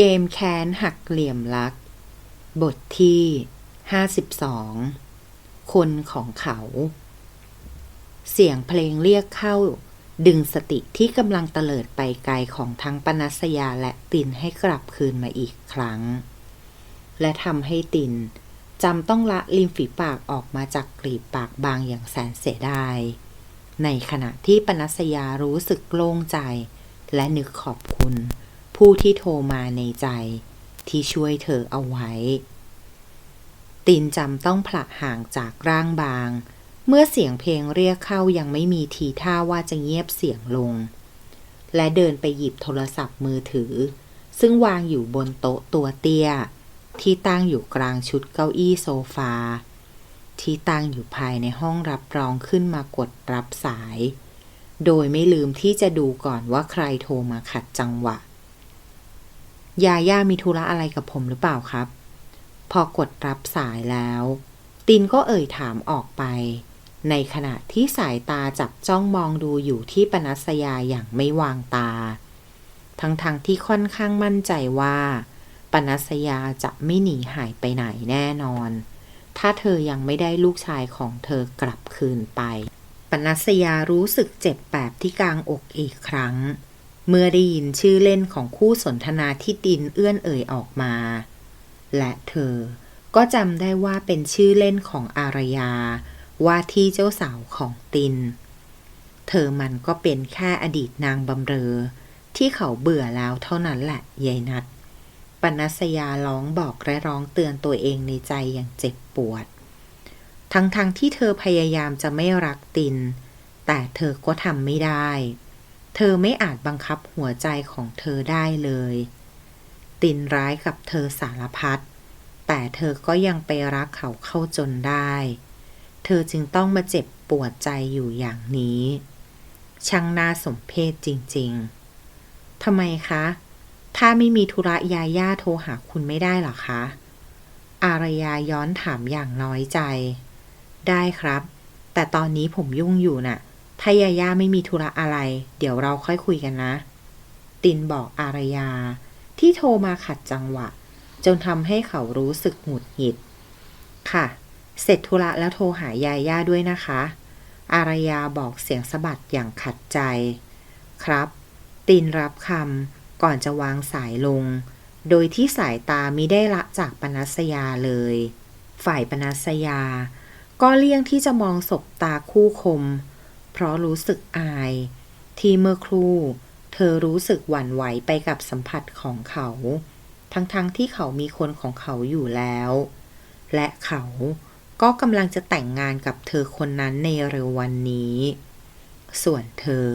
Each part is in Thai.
เกมแค้นหักเหลี่ยมรัก บทที่ 52 คนของเขา เสียงเพลงเรียกเข้า ดึงสติที่กำลังเตลิดไปไกลของทั้งปนัสยาและตินให้กลับคืนมาอีกครั้ง และทำให้ตินจำต้องละริมฝีปากออกมาจากกลีบปากบางอย่างแสนเสียดาย ในขณะที่ปนัสยารู้สึกโล่งใจ และนึกขอบคุณ ผู้ที่โทรมาในใจ ที่ช่วยเธอเอาไว้ ตินจำต้องผละห่างจากร่างบาง เมื่อเสียงเพลงเรียกเข้ายังไม่มีทีท่าว่าจะเงียบเสียงลง และเดินไปหยิบโทรศัพท์มือถือ ซึ่งวางอยู่บนโต๊ะตัวเตี้ย ที่ตั้งอยู่กลางชุดเก้าอี้โซฟา ที่ตั้งอยู่ภายในห้องรับรองขึ้นมากดรับสายโดยไม่ลืมที่จะดูก่อนว่าใครโทรมาขัดจังหวะ ยาย่ามีธุระอะไรกับผมหรือเปล่าครับ พอกดรับสายแล้ว ตินก็เอ่ยถามออกไป ในขณะที่สายตาจับจ้องมองดูอยู่ที่ปนัสยาอย่างไม่วางตา ทั้งๆทที่ค่อนข้างมั่นใจว่า ปนัสยาจะไม่หนีหายไปไหนแน่นอน ถ้าเธอยังไม่ได้ลูกชายของเธอกลับคืนไป ปนัสยารู้สึกเจ็บแปบที่กลางอกอีกครั้ง เมื่อได้ยินชื่อเล่นของคู่สนทนาที่ตินเอื้อนเอ่ยออกมา และเธอก็จำได้ว่าเป็นชื่อเล่นของอารยา ว่าที่เจ้าสาวของติน เธอมันก็เป็นแค่อดีตนางบำเรอ ที่เขาเบื่อแล้วเท่านั้นแหละยายนัดปนัสยาร้องบอกและร้องเตือนตัวเองในใจอย่างเจ็บปวด ทั้งๆทที่เธอพยายามจะไม่รักติน แต่เธอก็ทำไม่ได้ เธอไม่อาจบังคับหัวใจของเธอได้เลย ตินร้ายกับเธอสารพัด แต่เธอก็ยังไปรักเขาเข้าจนได้ เธอจึงต้องมาเจ็บปวดใจอยู่อย่างนี้ ช่างน่าสมเพชจริงๆ ทำไมคะ ถ้าไม่มีธุระยาย่าโทรหาคุณไม่ได้หรอคะ อารยาย้อนถามอย่างน้อยใจ ได้ครับ แต่ตอนนี้ผมยุ่งอยู่น่ะ ถ้ายาย่าไม่มีธุระอะไร เดี๋ยวเราค่อยคุยกันนะ ตินบอกอารยา ที่โทรมาขัดจังหวะ จนทำให้เขารู้สึกหงุดหงิด ค่ะ เสร็จธุระแล้วโทรหายาย่าด้วยนะคะ อารยาบอกเสียงสะบัดอย่างขัดใจ ครับ ตินรับคำก่อนจะวางสายลง โดยที่สายตามิได้ละจากปนัสยาเลย ฝ่ายปนัสยา ก็เลี่ยงที่จะมองศบตาคู่คม เพราะรู้สึกอาย ที่เมื่อครู่ เธอรู้สึกหวั่นไหวไปกับสัมผัสของเขา ทั้งๆทที่เขามีคนของเขาอยู่แล้ว และเขาก็กำลังจะแต่งงานกับเธอคนนั้นในเร็ววันนี้ ส่วนเธอ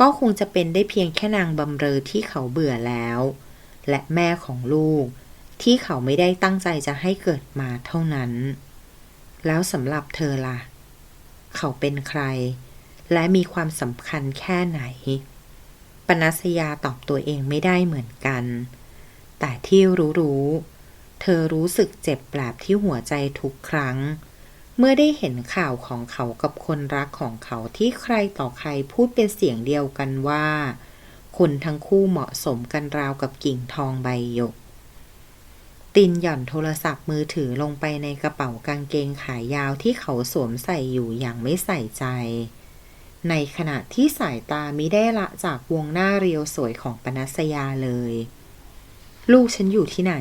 ก็คงจะเป็นได้เพียงแค่นางบำเรอที่เขาเบื่อแล้ว และแม่ของลูกที่เขาไม่ได้ตั้งใจจะให้เกิดมาเท่านั้น แล้วสำหรับเธอล่ะ เขาเป็นใคร และมีความสำคัญแค่ไหน ปนัสยาตอบตัวเองไม่ได้เหมือนกัน แต่ที่รู้ๆเธอรู้สึกเจ็บแปลบที่หัวใจทุกครั้ง เมื่อได้เห็นข่าวของเขากับคนรักของเขาที่ใครต่อใครพูดเป็นเสียงเดียวกันว่า คนทั้งคู่เหมาะสมกันราวกับกิ่งทองใบหยกตินหย่อนโทรศัพท์มือถือลงไปในกระเป๋ากางเกงขายาวที่เขาสวมใส่อยู่อย่างไม่ใส่ใจ ในขณะที่สายตามิได้ละจากวงหน้าเรียวสวยของปนัสยาเลย ลูกฉันอยู่ที่ไหน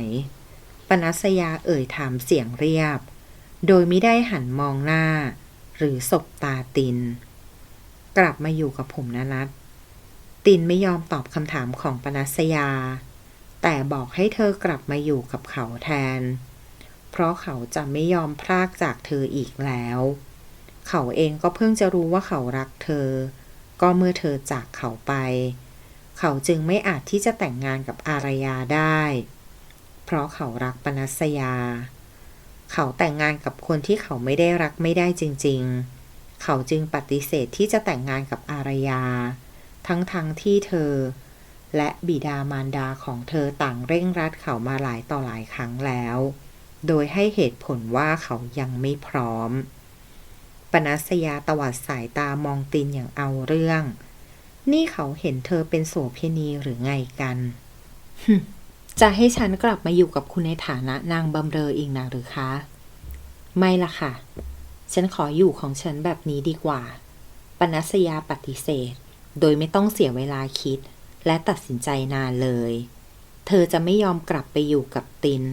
ปนัสยาเอ่ยถามเสียงเรียบ โดยไม่ได้หันมองหน้า หรือสบตาติน กลับมาอยู่กับผมนะนัดตินไม่ยอมตอบคำถามของปนัสยา แต่บอกให้เธอกลับมาอยู่กับเขาแทน เพราะเขาจะไม่ยอมพรากจากเธออีกแล้ว เขาเองก็เพิ่งจะรู้ว่าเขารักเธอ ก็เมื่อเธอจากเขาไป เขาจึงไม่อาจที่จะแต่งงานกับอารยาได้ เพราะเขารักปนัสยา เขาแต่งงานกับคนที่เขาไม่ได้รักไม่ได้จริง ๆ เขาจึงปฏิเสธที่จะแต่งงานกับอารยา ทั้งๆทที่เธอ และบิดามารดาของเธอต่างเร่งรัดเขามาหลายต่อหลายครั้งแล้ว โดยให้เหตุผลว่าเขายังไม่พร้อม นัสยาตวัดสายตามองตินอย่างเอาเรื่อง นี่เขาเห็นเธอเป็นโสเภณีหรือไงกันจะให้ฉันกลับมาอยู่กับคุณในฐานะนางบำเรออีกนะหรือคะ ไม่ละค่ะ ฉันขออยู่ของฉันแบบนี้ดีกว่า ปนัสยาปฏิเสธ โดยไม่ต้องเสียเวลาคิด และตัดสินใจนานเลย เธอจะไม่ยอมกลับไปอยู่กับติน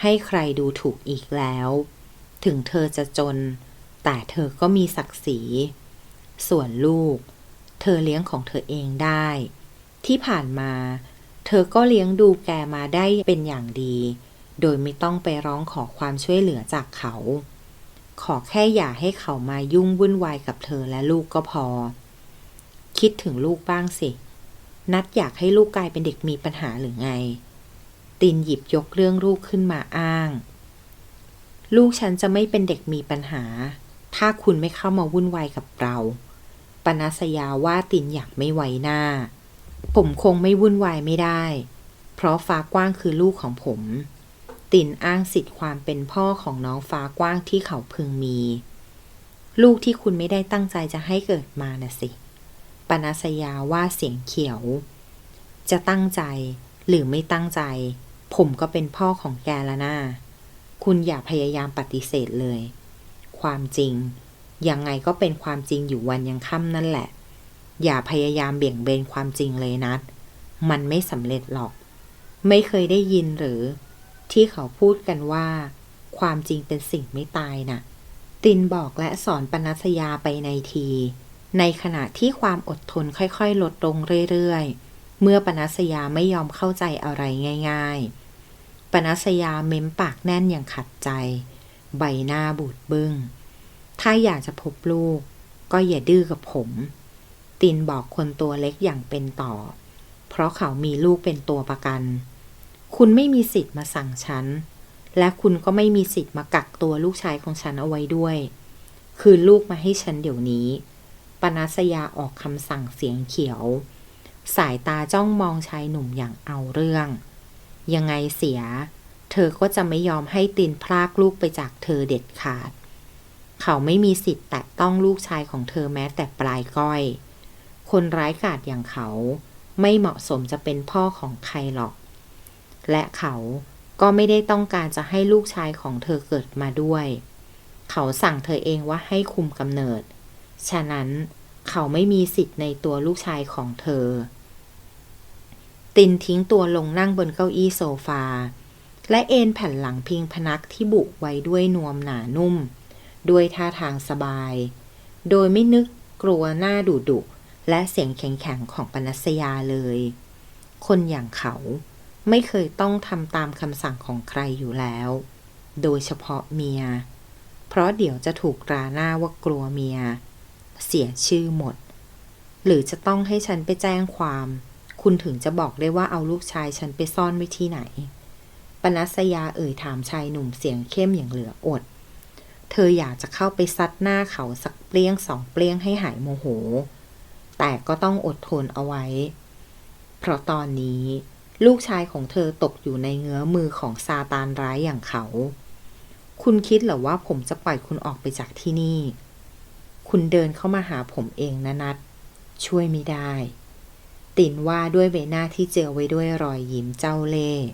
ให้ใครดูถูกอีกแล้ว ถึงเธอจะจน แต่เธอก็มีศักดิ์ศรี ส่วนลูก เธอเลี้ยงของเธอเองได้ ที่ผ่านมา เธอก็เลี้ยงดูแกมาได้เป็นอย่างดี โดยไม่ต้องไปร้องขอความช่วยเหลือจากเขา ขอแค่อย่าให้เขามายุ่งวุ่นวายกับเธอและลูกก็พอ คิดถึงลูกบ้างสิ นัดอยากให้ลูกกลายเป็นเด็กมีปัญหาหรือไง ตินหยิบยกเรื่องลูกขึ้นมาอ้าง ลูกฉันจะไม่เป็นเด็กมีปัญหา ถ้าคุณไม่เข้ามาวุ่นวายกับเรา ปนัสยาว่าตินอยากไม่ไวหน้า ผมคงไม่วุ่นวายไม่ได้ เพราะฟ้ากว้างคือลูกของผม ตินอ้างสิทธิ์ความเป็นพ่อของน้องฟ้ากว้างที่เขาพึงมี ลูกที่คุณไม่ได้ตั้งใจจะให้เกิดมาน่ะสิ ปนัสยาว่าเสียงเขียว จะตั้งใจหรือไม่ตั้งใจ ผมก็เป็นพ่อของแกแล้วนะ่าคุณอย่าพยายามปฏิเสธเลย ความจริง ยังไงก็เป็นความจริงอยู่วันยังค่ำนั่นแหละ อย่าพยายามเบี่ยงเบนความจริงเลยนัด มันไม่สำเร็จหรอก ไม่เคยได้ยินหรือ ที่เขาพูดกันว่า ความจริงเป็นสิ่งไม่ตายน่ะ ตินบอกและสอนปนัสยาไปในที ในขณะที่ความอดทนค่อยๆ ลดลงเรื่อยๆ เมื่อปนัสยาไม่ยอมเข้าใจอะไรง่าย ๆ ปนัสยาเม้มปากแน่นอย่างขัดใจ ใบหน้าบูดบึง้ง ถ้าอยากจะพบลูก ก็อย่าดื้อกับผม ตินบอกคนตัวเล็กอย่างเป็นต่อ เพราะเขามีลูกเป็นตัวประกัน คุณไม่มีสิทธิ์มาสั่งฉัน และคุณก็ไม่มีสิทธิ์มากักตัวลูกชายของฉันเอาไว้ด้วย คืนลูกมาให้ฉันเดี๋ยวนี้ ปนัสยาออกคำสั่งเสียงเขียว สายตาจ้องมองชายหนุ่มอย่างเอาเรื่อง ยังไงเสีย เธอก็จะไม่ยอมให้ตินพรากลูกไปจากเธอเด็ดขาด เขาไม่มีสิทธิ์แตะต้องลูกชายของเธอแม้แต่ปลายก้อย คนร้ายกาจอย่างเขาไม่เหมาะสมจะเป็นพ่อของใครหรอก และเขาก็ไม่ได้ต้องการจะให้ลูกชายของเธอเกิดมาด้วย เขาสั่งเธอเองว่าให้คุมกำเนิด ฉะนั้นเขาไม่มีสิทธิ์ในตัวลูกชายของเธอ ตินทิ้งตัวลงนั่งบนเก้าอี้โซฟา และเอนแผ่นหลังพิงพนักที่บุไว้ด้วยนวมหนานุ่ม ด้วยท่าทางสบาย โดยไม่นึกกลัวหน้าดุดุและเสียงแข็งๆของปนัสยาเลย คนอย่างเขาไม่เคยต้องทำตามคำสั่งของใครอยู่แล้ว โดยเฉพาะเมีย เพราะเดี๋ยวจะถูกตราหน้าว่ากลัวเมีย เสียชื่อหมด หรือจะต้องให้ฉันไปแจ้งความ คุณถึงจะบอกได้ว่าเอาลูกชายฉันไปซ่อนไว้ที่ไหน ปนัสยาเอ่ยถามชายหนุ่มเสียงเข้มอย่างเหลืออด เธออยากจะเข้าไปซัดหน้าเขาสักเปรี้ยงสองเปรี้ยงให้หายโมโห แต่ก็ต้องอดทนเอาไว้ เพราะตอนนี้ลูกชายของเธอตกอยู่ในเงื้อมือของซาตานร้ายอย่างเขา คุณคิดเหรอว่าผมจะปล่อยคุณออกไปจากที่นี่ คุณเดินเข้ามาหาผมเองนะนัด ช่วยไม่ได้ ตินว่าด้วยใบหน้าที่เจอไว้ด้วยรอยยิ้มเจ้าเล่ห์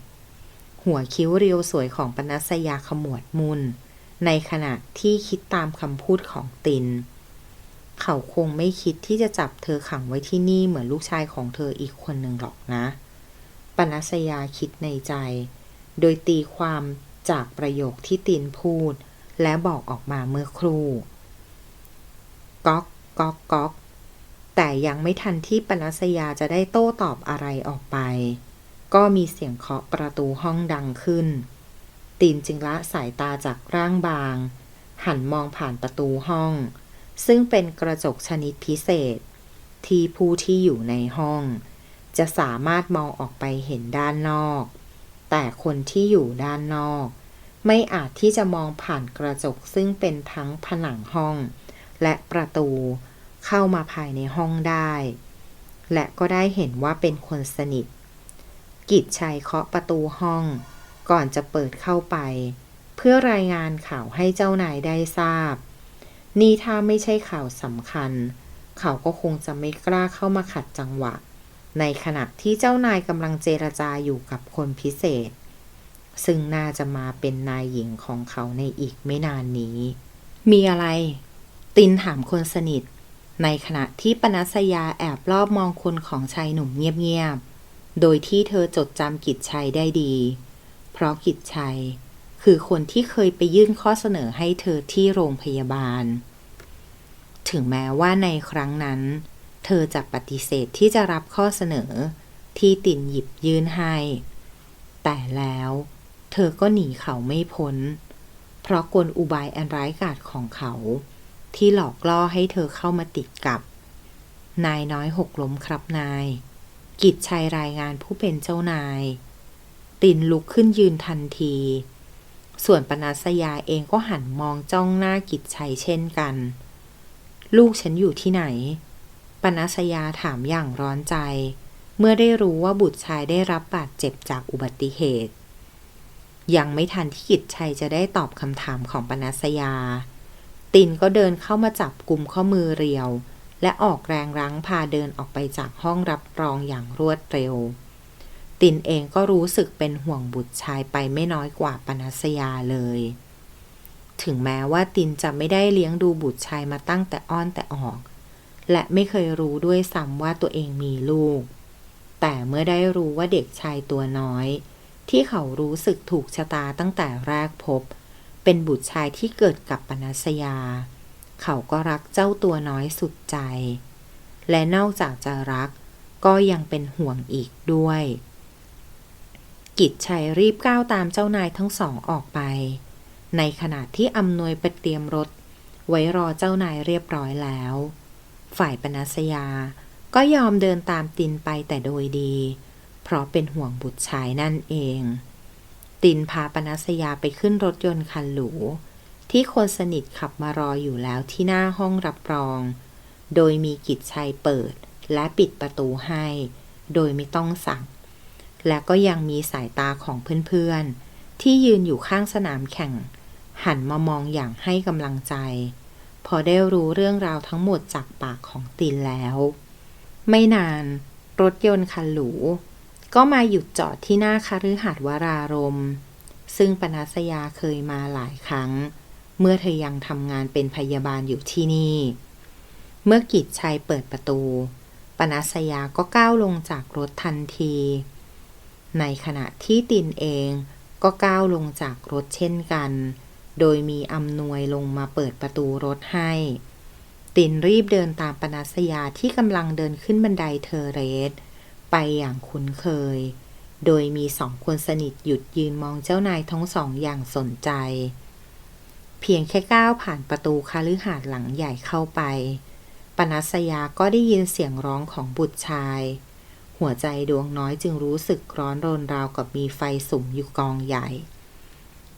หัวคิ้วเรียวสวยของปนัสยาขมวดมุนในขณะที่คิดตามคำพูดของติน เขาคงไม่คิดที่จะจับเธอขังไว้ที่นี่เหมือนลูกชายของเธออีกคนหนึ่งหรอกนะ ปนัสยาคิดในใจ โดยตีความจากประโยคที่ตินพูด และบอกออกมาเมื่อครู่ก๊อกก๊อกก๊อกแต่ยังไม่ทันที่ปนัสยาจะได้โต้ตอบอะไรออกไป ก็มีเสียงเคาะประตูห้องดังขึ้นตินจึงละสายตาจากร่างบาง หันมองผ่านประตูห้อง ซึ่งเป็นกระจกชนิดพิเศษ ที่ผู้ที่อยู่ในห้อง จะสามารถมองออกไปเห็นด้านนอก แต่คนที่อยู่ด้านนอก ไม่อาจที่จะมองผ่านกระจกซึ่งเป็นทั้งผนังห้อง และประตูเข้ามาภายในห้องได้ และก็ได้เห็นว่าเป็นคนสนิท กิจชัยเคาะประตูห้อง ก่อนจะเปิดเข้าไป เพื่อรายงานข่าวให้เจ้านายได้ทราบ นี่ถ้าไม่ใช่ข่าวสำคัญ เขาก็คงจะไม่กล้าเข้ามาขัดจังหวะ ในขณะที่เจ้านายกำลังเจรจาอยู่กับคนพิเศษ ซึ่งน่าจะมาเป็นนายหญิงของเขาในอีกไม่นานนี้ มีอะไร ตินถามคนสนิท ในขณะที่ปนัสยาแอบรอบมองคนของชายหนุ่มเงียบๆ โดยที่เธอจดจำกิจชัยได้ดี เพราะกิจชัย คือคนที่เคยไปยื่นข้อเสนอให้เธอที่โรงพยาบาล ถึงแม้ว่าในครั้งนั้น เธอจะปฏิเสธที่จะรับข้อเสนอที่ตินหยิบยื่นให้ แต่แล้ว เธอก็หนีเขาไม่พ้น เพราะกลอุบายอันร้ายกาจของเขา ที่หลอกล่อให้เธอเข้ามาติดกับ นายน้อยหกล้มครับนาย กิจชัยรายงานผู้เป็นเจ้านาย ตินลุกขึ้นยืนทันที ส่วนปนัสยาเองก็หันมองจ้องหน้ากิจชัยเช่นกัน ลูกฉันอยู่ที่ไหน ปนัสยาถามอย่างร้อนใจ เมื่อได้รู้ว่าบุตรชายได้รับบาดเจ็บจากอุบัติเหตุ ยังไม่ทันที่กิจชัยจะได้ตอบคำถามของปนัสยา ตินก็เดินเข้ามาจับกลุ่มข้อมือเรียว และออกแรงรั้งพาเดินออกไปจากห้องรับรองอย่างรวดเร็ว ตินเองก็รู้สึกเป็นห่วงบุตรชายไปไม่น้อยกว่าปนัสยาเลย ถึงแม้ว่าตินจะไม่ได้เลี้ยงดูบุตรชายมาตั้งแต่อ้อนแต่ออก และไม่เคยรู้ด้วยซ้ำว่าตัวเองมีลูก แต่เมื่อได้รู้ว่าเด็กชายตัวน้อย ที่เขารู้สึกถูกชะตาตั้งแต่แรกพบ เป็นบุตรชายที่เกิดกับปนัสยา เขาก็รักเจ้าตัวน้อยสุดใจ และนอกจากจะรักก็ยังเป็นห่วงอีกด้วย กิจชัยรีบก้าวตามเจ้านายทั้งสองออกไป ในขณะที่อำนวยไปเตรียมรถ ไว้รอเจ้านายเรียบร้อยแล้ว ฝ่ายปนัสยาก็ยอมเดินตามตินไปแต่โดยดี เพราะเป็นห่วงบุตรชายนั่นเอง ตินพาปนัสยาไปขึ้นรถยนต์คันหรู ที่คนสนิทขับมารออยู่แล้วที่หน้าห้องรับรอง โดยมีกิจชัยเปิดและปิดประตูให้ โดยไม่ต้องสั่ง และก็ยังมีสายตาของเพื่อนๆ ที่ยืนอยู่ข้างสนามแข่ง หันมามองอย่างให้กำลังใจ พอได้รู้เรื่องราวทั้งหมดจากปากของตินแล้ว ไม่นาน รถยนต์คันหรู ก็มาหยุดจอดที่หน้าคฤหาสน์วรารม ซึ่งปนัสยาเคยมาหลายครั้ง เมื่อเธอยังทำงานเป็นพยาบาลอยู่ที่นี่ เมื่อกิจชัยเปิดประตู ปนัสยาก็ก้าวลงจากรถทันที ในขณะที่ตินเองก็ก้าวลงจากรถเช่นกัน โดยมีอำนวยลงมาเปิดประตูรถให้ ตินรีบเดินตามปนัสยาที่กำลังเดินขึ้นบันไดเทอร์เรส ไปอย่างคุ้นเคย โดยมีสองคนสนิทหยุดยืนมองเจ้านายทั้งสองอย่างสนใจ เพียงแค่ก้าวผ่านประตูคาลือหาดหลังใหญ่เข้าไป ปนัสยาก็ได้ยินเสียงร้องของบุตรชาย หัวใจดวงน้อยจึงรู้สึกร้อนรนราวกับมีไฟสุมอยู่กองใหญ่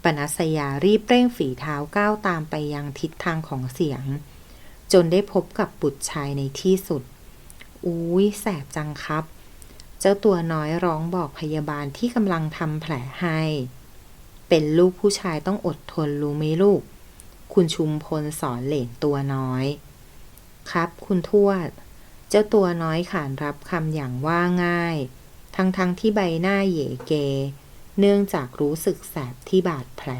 ปนัสยารีบเร่งฝีเท้าก้าวตามไปยังทิศทางของเสียง จนได้พบกับบุตรชายในที่สุด อุ้ยแสบจังครับ เจ้าตัวน้อยร้องบอกพยาบาลที่กำลังทำแผลให้ เป็นลูกผู้ชายต้องอดทนรู้ไหมลูก คุณชุมพลสอนเหลนตัวน้อย ครับคุณทวด เจ้าตัวน้อยขานรับคำอย่างว่าง่าย ทั้งๆทที่ใบหน้าเหยเก เนื่องจากรู้สึกแสบที่บาดแผล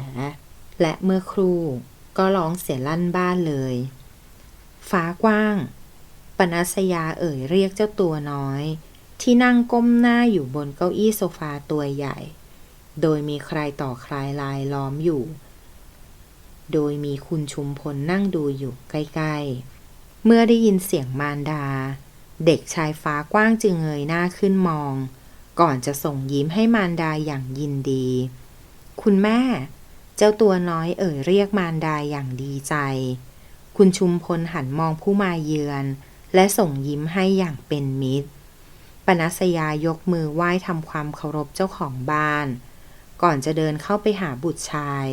และเมื่อครู่ก็ร้องเสียลั่นบ้านเลย ฟ้ากว้าง ปนัสยาเอ่ยเรียกเจ้าตัวน้อย ที่นั่งก้มหน้าอยู่บนเก้าอี้โซฟาตัวใหญ่ โดยมีใครต่อใครลายล้อมอยู่ โดยมีคุณชุมพลนั่งดูอยู่ใกล้ ๆ เมื่อได้ยินเสียงมารดา เด็กชายฟ้ากว้างจึงเงยหน้าขึ้นมอง ก่อนจะส่งยิ้มให้มารดาอย่างยินดี คุณแม่ เจ้าตัวน้อยเอ่ยเรียกมารดาอย่างดีใจ คุณชุมพลหันมองผู้มาเยือน และส่งยิ้มให้อย่างเป็นมิตรปนัสยายกมือไหว้ทำความเคารพเจ้าของบ้าน ก่อนจะเดินเข้าไปหาบุตรชาย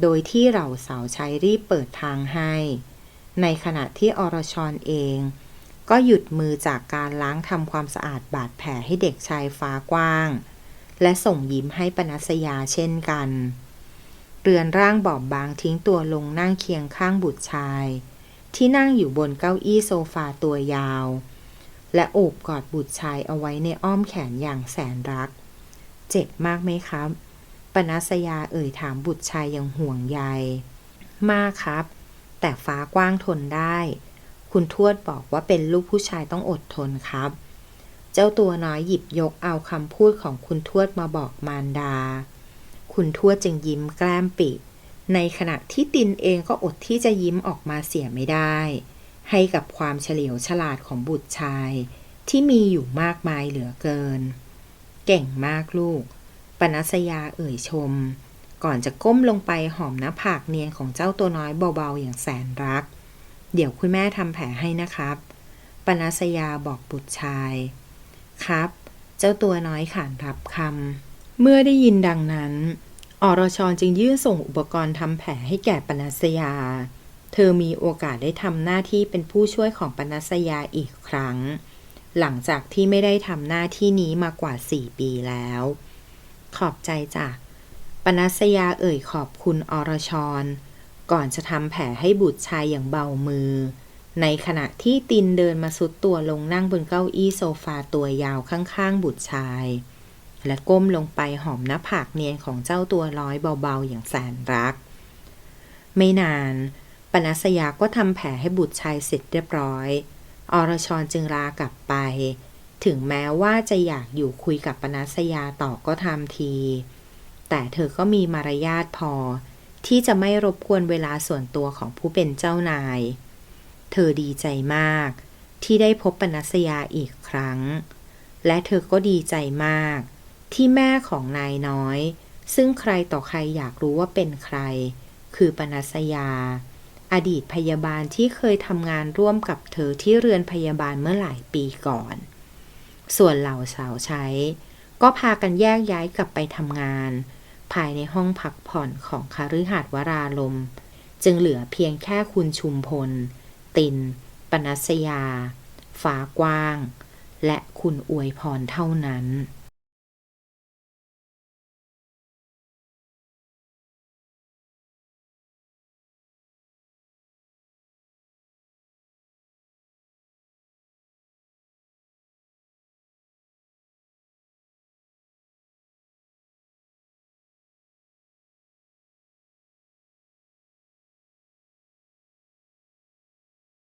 โดยที่เหล่าสาวใช้รีบเปิดทางให้ ในขณะที่อรชรเอง ก็หยุดมือจากการล้างทำความสะอาดบาดแผลให้เด็กชายฟ้ากว้าง และส่งยิ้มให้ปนัสยาเช่นกัน เรือนร่างบอบบางทิ้งตัวลงนั่งเคียงข้างบุตรชาย ที่นั่งอยู่บนเก้าอี้โซฟาตัวยาว และโอบกอดบุตรชายเอาไว้ในอ้อมแขนอย่างแสนรัก เจ็บมากไหมครับ ปนัสยาเอ่ยถามบุตรชายอย่างห่วงใย มากครับ แต่ฟ้ากว้างทนได้ คุณทวดบอกว่าเป็นลูกผู้ชายต้องอดทนครับ เจ้าตัวน้อยหยิบยกเอาคำพูดของคุณทวดมาบอกมารดา คุณทวดจึงยิ้มแกล้มปิในขณะที่ตินเองก็อดที่จะยิ้มออกมาเสียไม่ได้ ให้กับความเฉลียวฉลาดของบุตรชาย ที่มีอยู่มากมายเหลือเกิน เก่งมากลูก ปนัสยาเอ่ยชม ก่อนจะก้มลงไปหอมหน้าผากเนียนของเจ้าตัวน้อยเบาๆอย่างแสนรัก เดี๋ยวคุณแม่ทำแผลให้นะครับ ปนัสยาบอกบุตรชาย ครับ เจ้าตัวน้อยขานรับคำเมื่อได้ยินดังนั้น อรชรจึงยื่นส่งอุปกรณ์ทำแผลให้แก่ปนัสยา เธอมีโอกาสได้ทำหน้าที่เป็นผู้ช่วยของปนัสยาอีกครั้ง หลังจากที่ไม่ได้ทำหน้าที่นี้มากว่าสี่ปีแล้ว ขอบใจจ้ะ ปนัสยาเอ่ยขอบคุณอรชร ก่อนจะทำแผลให้บุตรชายอย่างเบามือ ในขณะที่ตินเดินมาสุดตัวลงนั่งบนเก้าอี้โซฟาตัวยาวข้างๆ บุตรชาย และก้มลงไปหอมหน้าผากเนียนของเจ้าตัวร้อยเบาๆ อย่างแสนรัก ไม่นาน ปนัสยาก็ทำแผลให้บุตรชายเสร็จเรียบร้อย อรชรจึงลากลับไป ถึงแม้ว่าจะอยากอยู่คุยกับปนัสยาต่อก็ทำที แต่เธอก็มีมารยาทพอ ที่จะไม่รบกวนเวลาส่วนตัวของผู้เป็นเจ้านาย เธอดีใจมาก ที่ได้พบปนัสยาอีกครั้ง และเธอก็ดีใจมาก ที่แม่ของนายน้อย ซึ่งใครต่อใครอยากรู้ว่าเป็นใคร คือปนัสยา อดีตพยาบาลที่เคยทำงานร่วมกับเธอที่เรือนพยาบาลเมื่อหลายปีก่อน ส่วนเหล่าสาวใช้ ก็พากันแยกย้ายกลับไปทำงาน ภายในห้องพักผ่อนของคฤหาสน์วราลม จึงเหลือเพียงแค่คุณชุมพล ติน ปนัสยา ฟ้ากว้าง และคุณอวยพรเท่านั้น